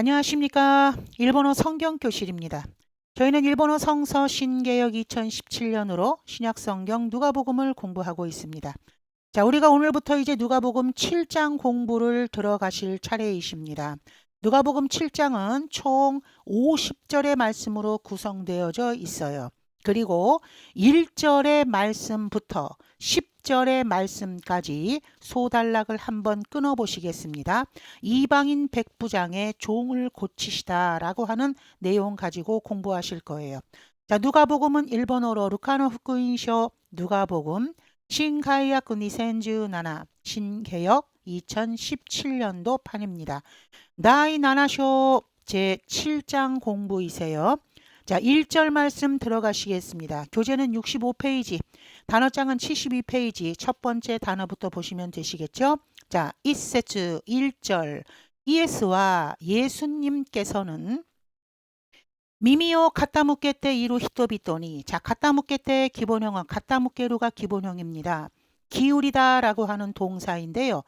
안녕하십니까. 일본어 성경 교실입니다. 저희는 일본어 성서 신개역 2017년으로 신약 성경 누가복음을 공부하고 있습니다. 자, 우리가 오늘부터 이제 누가복음 7장 공부를 들어가실 차례이십니다. 누가복음 7장은 총 50절의 말씀으로 구성되어져 있어요. 그리고 1절의 말씀부터 10 절의 말씀까지 소단락을 한번 끊어 보시겠습니다. 이방인 백부장의 종을 고치시다 라고 하는 내용 가지고 공부하실 거예요. 자, 누가복음은 일본어로 루카노 후쿠인쇼 누가복음 신가이아 쿠 니센주 나나 신개역 2017년도 판입니다. 나이 나나쇼 제 7장 공부이세요. 자, 1절 말씀 들어가시겠습니다. 교재는 65페이지, 단어장은 72페이지, 첫 번째 단어부터 보시면 되시겠죠? 자, 1세트 1절. 이에스와 예수님께서는 미미오 카타무케테 이루 히토비토니 자 카타무케테 기본형은 카타무케루가 기본형입니다. 기울이다라고 하는 동사인데요.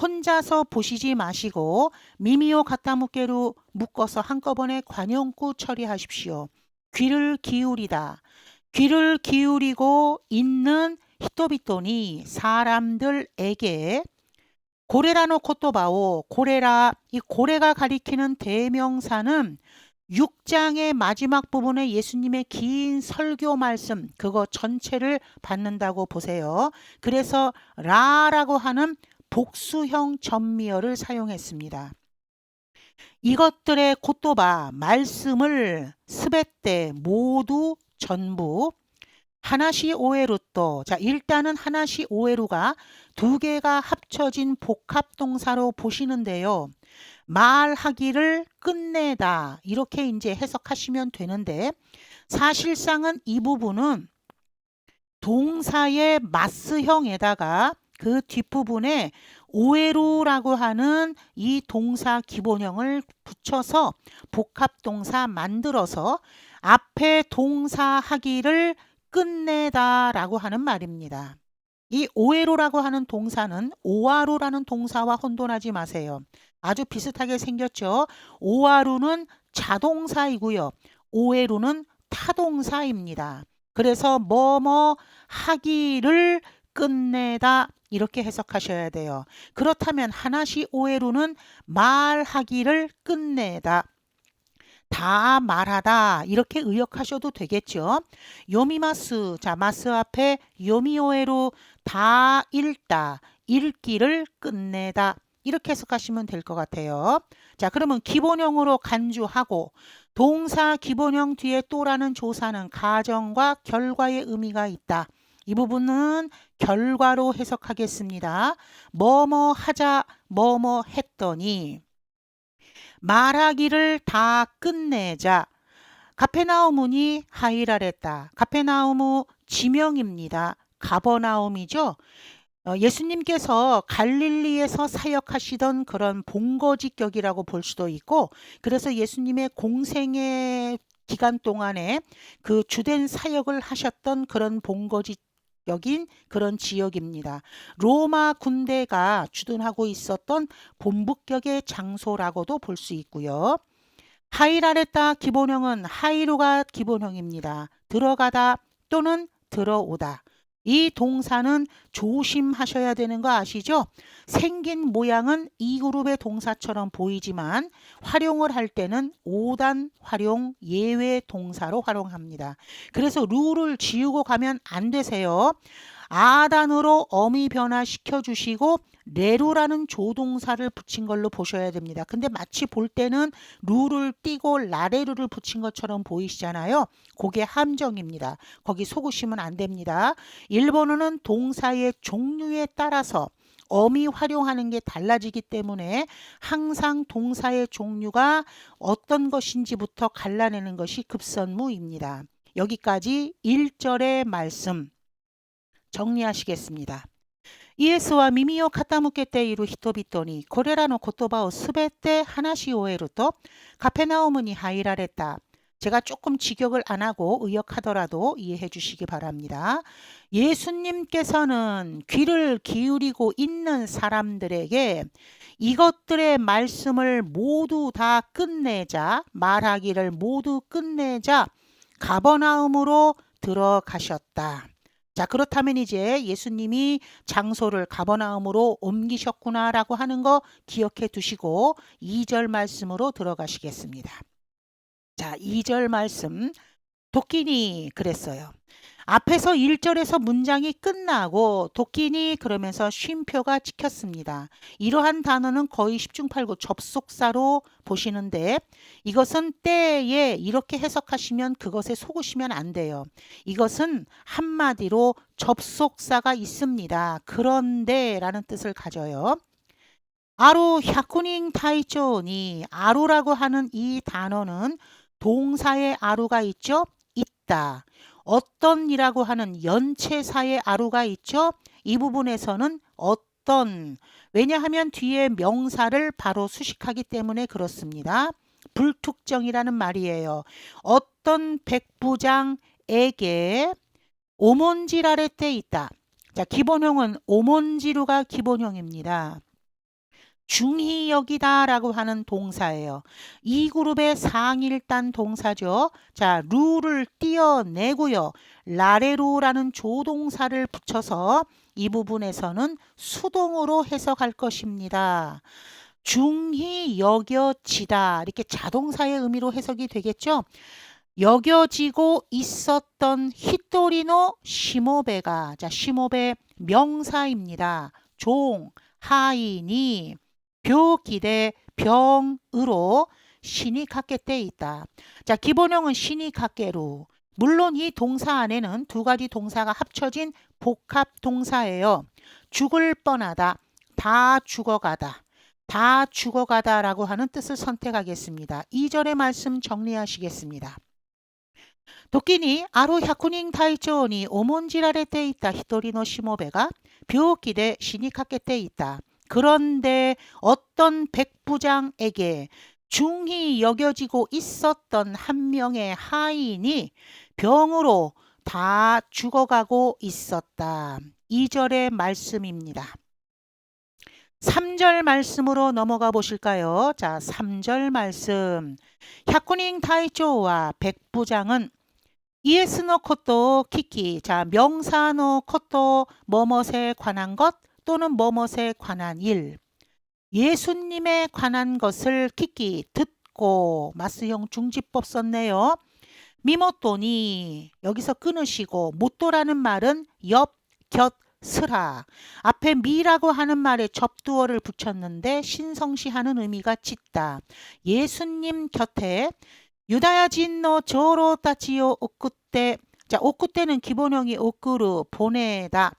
혼자서 보시지 마시고 미미오 카타무케루 묶어서 한꺼번에 관용구 처리하십시오. 귀를 기울이다. 귀를 기울이고 있는 히토비토니 사람들에게 고레라노 코토바오 고레라 이 고레가 가리키는 대명사는 6장의 마지막 부분에 예수님의 긴 설교 말씀 그거 전체를 받는다고 보세요. 그래서 라라고 하는 복수형 전미어를 사용했습니다. 이것들의 곧도바 말씀을 스베때 모두 전부 하나시 오에루또 자 일단은 하나시 오에루가 두 개가 합쳐진 복합 동사로 보시는데요. 말하기를 끝내다 이렇게 이제 해석하시면 되는데 사실상은 이 부분은 동사의 마스형에다가 그 뒷부분에 오에루라고 하는 이 동사 기본형을 붙여서 복합동사 만들어서 앞에 동사 하기를 끝내다라고 하는 말입니다. 이 오에루라고 하는 동사는 오아루라는 동사와 혼돈하지 마세요. 아주 비슷하게 생겼죠. 오아루는 자동사이고요. 오에루는 타동사입니다. 그래서 뭐뭐 하기를 끝내다 이렇게 해석하셔야 돼요. 그렇다면 하나시 오에루는 말하기를 끝내다. 다 말하다 이렇게 의역하셔도 되겠죠. 요미마스 자 마스 앞에 요미오에로 다 읽다 읽기를 끝내다 이렇게 해석하시면 될 것 같아요. 자 그러면 기본형으로 간주하고 동사 기본형 뒤에 또라는 조사는 가정과 결과의 의미가 있다. 이 부분은 결과로 해석하겠습니다. 뭐뭐 하자, 뭐뭐 했더니 말하기를 다 끝내자. 카페나우문이 하이라랬다. 카페나우무 지명입니다. 가버나움이죠. 어, 예수님께서 갈릴리에서 사역하시던 그런 본거지격이라고 볼 수도 있고 그래서 예수님의 공생의 기간 동안에 그 주된 사역을 하셨던 그런 본거지 여긴 그런 지역입니다. 로마 군대가 주둔하고 있었던 본북격의 장소라고도 볼 수 있고요. 하이라레타 기본형은 하이루가 기본형입니다. 들어가다 또는 들어오다. 이 동사는 조심하셔야 되는 거 아시죠? 생긴 모양은 이 그룹의 동사처럼 보이지만 활용을 할 때는 5단 활용 예외 동사로 활용합니다. 그래서 룰을 지우고 가면 안 되세요. 아단으로 어미 변화시켜 주시고 레루라는 조동사를 붙인 걸로 보셔야 됩니다. 근데 마치 볼 때는 루를 띄고 라레루를 붙인 것처럼 보이시잖아요. 그게 함정입니다. 거기 속으시면 안 됩니다. 일본어는 동사의 종류에 따라서 어미 활용하는 게 달라지기 때문에 항상 동사의 종류가 어떤 것인지부터 갈라내는 것이 급선무입니다. 여기까지 1절의 말씀 정리하시겠습니다. イエスは耳を傾けている人々にこれらの言葉をすべて話し終えるとカペナオムに入られた。 제가 조금 직역을 안 하고 의역하더라도 이해해 주시기 바랍니다. 예수님께서는 귀를 기울이고 있는 사람들에게 이것들의 말씀을 모두 다 끝내자 말하기를 모두 끝내자 가버나움으로 들어가셨다. 자, 그렇다면 이제 예수님이 장소를 가버나움으로 옮기셨구나라고 하는 거 기억해 두시고 2절 말씀으로 들어가시겠습니다. 자, 2절 말씀. 도끼니 그랬어요. 앞에서 1절에서 문장이 끝나고 도끼니 그러면서 쉼표가 찍혔습니다. 이러한 단어는 거의 10중 8구 접속사로 보시는데 이것은 때에 이렇게 해석하시면 그것에 속으시면 안 돼요. 이것은 한마디로 접속사가 있습니다. 그런데 라는 뜻을 가져요. 아로 샤쿠닝 타이조니 아로라고 하는 이 단어는 동사의 아루가 있죠? 있다. 어떤이라고 하는 연체사의 아루가 있죠. 이 부분에서는 어떤 왜냐하면 뒤에 명사를 바로 수식하기 때문에 그렇습니다. 불특정이라는 말이에요. 어떤 백부장에게 오몬질 아래 때 있다. 자, 기본형은 오몬지루가 기본형입니다. 중히 여기다라고 하는 동사예요. 이 그룹의 상일단 동사죠. 자, 루를 띄어내고요. 라레루라는 조동사를 붙여서 이 부분에서는 수동으로 해석할 것입니다. 중히 여겨지다 이렇게 자동사의 의미로 해석이 되겠죠. 여겨지고 있었던 히토리노 시모베가 자 시모베 명사입니다. 종 하인이 벼기대 병으로 신이 갖게 돼 있다. 자, 기본형은 신이 갖게로. 물론 이 동사 안에는 두 가지 동사가 합쳐진 복합 동사예요. 죽을 뻔하다. 다 죽어가다. 다 죽어가다라고 하는 뜻을 선택하겠습니다. 2절의 말씀 정리하시겠습니다. 도끼니 아로 야쿠닝 타이조니 오몬지라레 때 있다 히토리노 시모베가 뷰기대 신이 갖게 돼 있다. 그런데 어떤 백부장에게 중히 여겨지고 있었던 한 명의 하인이 병으로 다 죽어가고 있었다. 2절의 말씀입니다. 3절 말씀으로 넘어가 보실까요? 자, 3절 말씀. 샤쿠닝 타이조와 백부장은 이에스노 코토 키키. 자, 명사노 코토 뭐뭇에 관한 것 또는 뭐뭇에 관한 일, 예수님에 관한 것을 키키 듣고 마스형 중지법 썼네요. 미모또니 여기서 끊으시고 못도라는 말은 옆, 곁, 스라 앞에 미라고 하는 말에 접두어를 붙였는데 신성시하는 의미가 짙다. 예수님 곁에 유다야 진노 저로 따지요 오쿠떼 자 오쿠떼는 기본형이 오쿠르 보내다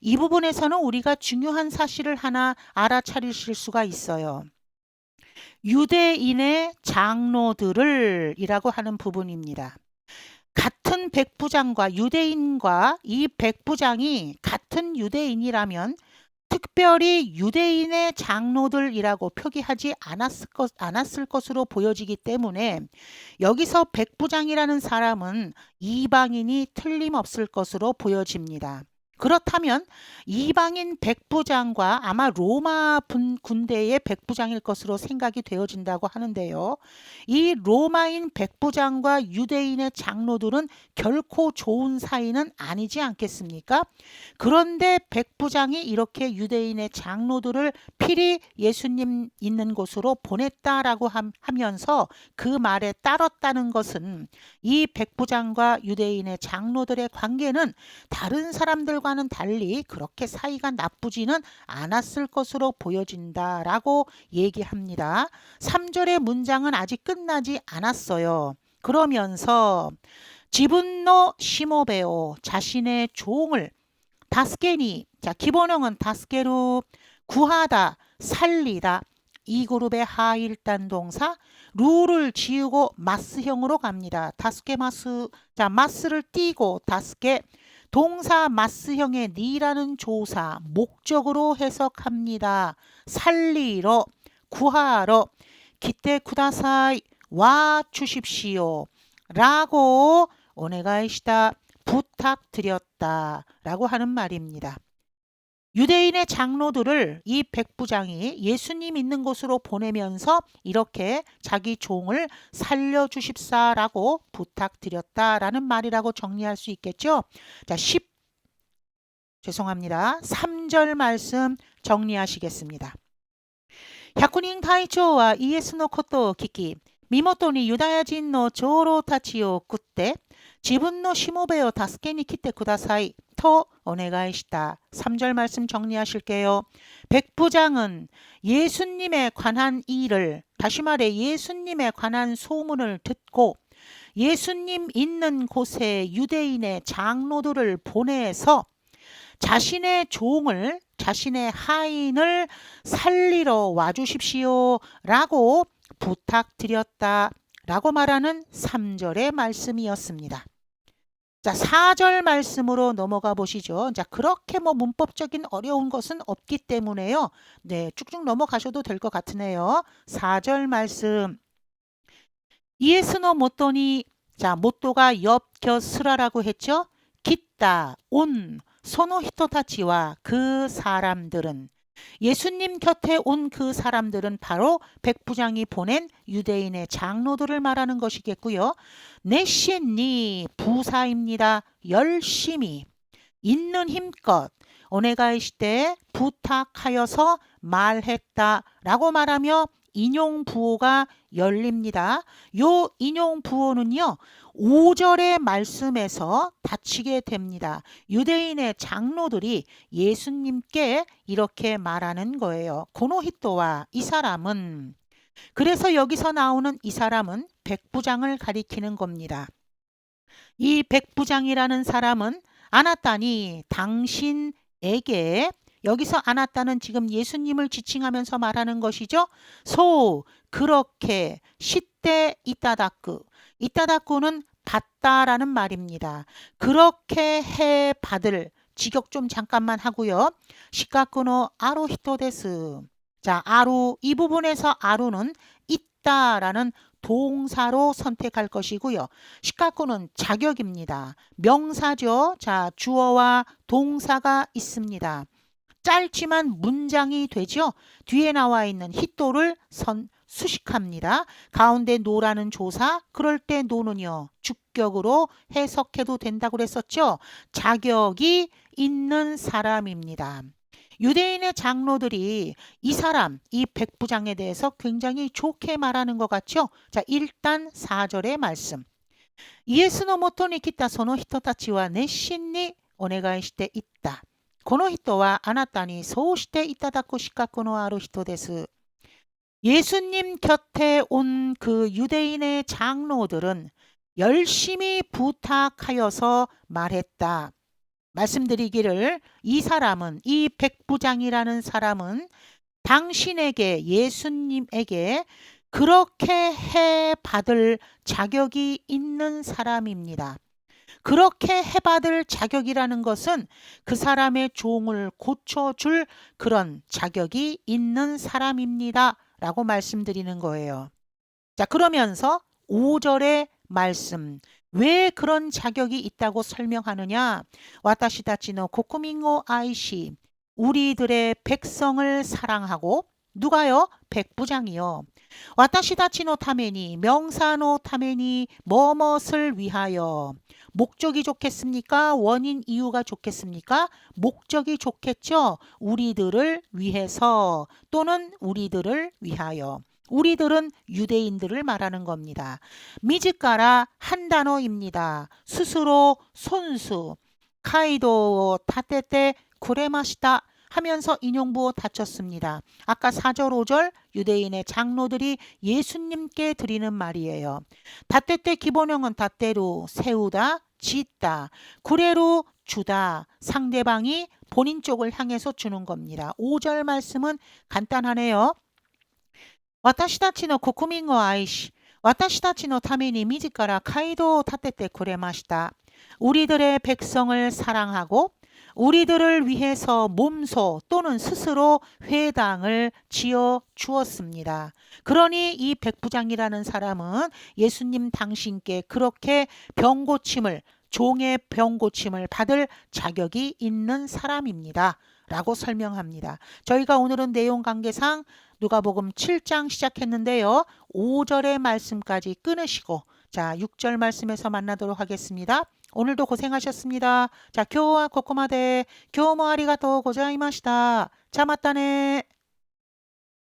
이 부분에서는 우리가 중요한 사실을 하나 알아차리실 수가 있어요. 유대인의 장로들을 이라고 하는 부분입니다. 같은 백부장과 유대인과 이 백부장이 같은 유대인이라면 특별히 유대인의 장로들이라고 표기하지 않았을, 것, 않았을 것으로 보여지기 때문에 여기서 백부장이라는 사람은 이방인이 틀림없을 것으로 보여집니다. 그렇다면 이방인 백부장과 아마 로마 분, 군대의 백부장일 것으로 생각이 되어진다고 하는데요. 이 로마인 백부장과 유대인의 장로들은 결코 좋은 사이는 아니지 않겠습니까? 그런데 백부장이 이렇게 유대인의 장로들을 필히 예수님 있는 곳으로 보냈다라고 하면서 그 말에 따랐다는 것은 이 백부장과 유대인의 장로들의 관계는 다른 사람들과 사람과는 달리 그렇게 사이가 나쁘지는 않았을 것으로 보여진다라고 얘기합니다. 3절의 문장은 아직 끝나지 않았어요. 그러면서 지분노 시모베오 자신의 종을 다스케니 자 기본형은 다스케루 구하다 살리다 이 그룹의 하일단 동사 루를 지우고 마스형으로 갑니다. 다스케 마스 자 마스를 띄고 다스케 동사 마스형의 니라는 조사 목적으로 해석합니다. 살리러 구하러 기대 쿠다사이 와 주십시오. 라고 오네가이시다 부탁드렸다 라고 하는 말입니다. 유대인의 장로들을 이 백부장이 예수님 있는 곳으로 보내면서 이렇게 자기 종을 살려주십사라고 부탁드렸다라는 말이라고 정리할 수 있겠죠. 자, 10 죄송합니다. 3절 말씀 정리하시겠습니다. 100人隊長はイエスのことを聞き、身元にユダヤ人の長老たちを送って、自分のしもべを助けに来てください。 とお願いした。 3절 말씀 정리하실게요. 백부장은 예수님에 관한 일을 다시 말해 예수님에 관한 소문을 듣고 예수님 있는 곳에 유대인의 장로들을 보내서 자신의 종을 자신의 하인을 살리러 와주십시오 라고 부탁드렸다 라고 말하는 3절의 말씀이었습니다. 자, 4절 말씀으로 넘어가 보시죠. 자, 그렇게 뭐 문법적인 어려운 것은 없기 때문에요. 네, 쭉쭉 넘어가셔도 될 것 같으네요. 4절 말씀. 이에스노 모토니 자, 모토가 옆곁으라라고 했죠. 기다, 온, 소노 히토타치와 그 사람들은 예수님 곁에 온 그 사람들은 바로 백부장이 보낸 유대인의 장로들을 말하는 것이겠고요. 내신니 부사입니다. 열심히 있는 힘껏 오네가이시대 부탁하여서 말했다라고 말하며 인용 부호가 열립니다. 요 인용 부호는요. 5절의 말씀에서 다치게 됩니다. 유대인의 장로들이 예수님께 이렇게 말하는 거예요. 고노히토와 이 사람은 그래서 여기서 나오는 이 사람은 백부장을 가리키는 겁니다. 이 백부장이라는 사람은 아나따니 당신에게 여기서 아나따는 지금 예수님을 지칭하면서 말하는 것이죠. 소 그렇게 시대 이따다크 이따다쿠는 받다라는 말입니다. 그렇게 해 받을 직역 좀 잠깐만 하고요. 시카쿠노 아루 히토데스. 자, 아루 이 부분에서 아루는 있다라는 동사로 선택할 것이고요. 시카쿠는 자격입니다. 명사죠. 자, 주어와 동사가 있습니다. 짧지만 문장이 되죠. 뒤에 나와 있는 히토를 선 수식합니다. 가운데 노라는 조사, 그럴 때 노는요. 주격으로 해석해도 된다고 그랬었죠. 자격이 있는 사람입니다. 유대인의 장로들이 이 사람, 이 백부장에 대해서 굉장히 좋게 말하는 것 같죠? 자, 일단 4절의 말씀. 이에스노 모토니 기타 소노 히토타치와 내신니 오네가이시테 있다. この人はあなたにそうしていただく資格のある人です. 예수님 곁에 온 그 유대인의 장로들은 열심히 부탁하여서 말했다. 말씀드리기를 이 사람은 이 백부장이라는 사람은 당신에게 예수님에게 그렇게 해 받을 자격이 있는 사람입니다. 그렇게 해받을 자격이라는 것은 그 사람의 종을 고쳐줄 그런 자격이 있는 사람입니다. 라고 말씀드리는 거예요. 자, 그러면서 5절의 말씀. 왜 그런 자격이 있다고 설명하느냐? 와타시다치노 코쿠민고 아이시. 우리들의 백성을 사랑하고 누가요? 백부장이요. 와타시다치노 타메니 명사노 타메니 뭐뭇을 위하여 목적이 좋겠습니까? 원인 이유가 좋겠습니까? 목적이 좋겠죠. 우리들을 위해서 또는 우리들을 위하여. 우리들은 유대인들을 말하는 겁니다. 미즈가라 한 단어입니다. 스스로 손수 카이도 타테테 구레마시다 하면서 인용부호 다쳤습니다. 아까 4절 5절 유대인의 장로들이 예수님께 드리는 말이에요. 다떼때 기본형은 다떼로 세우다, 짓다, 구레로 주다, 상대방이 본인 쪽을 향해서 주는 겁니다. 5절 말씀은 간단하네요. 私たちの国民を 아이시 私たちのために自ら街道を立ててくれました. 우리들의 백성을 사랑하고 우리들을 위해서 몸소 또는 스스로 회당을 지어 주었습니다. 그러니 이 백부장이라는 사람은 예수님 당신께 그렇게 병고침을 종의 병고침을 받을 자격이 있는 사람입니다. 라고 설명합니다. 저희가 오늘은 내용 관계상 누가복음 7장 시작했는데요. 5절의 말씀까지 끊으시고 자, 6절 말씀에서 만나도록 하겠습니다. 오늘도 고생하셨습니다. 자, 교와 코코마데 교모 아리가또 고자이마시다. 자, 맞다네.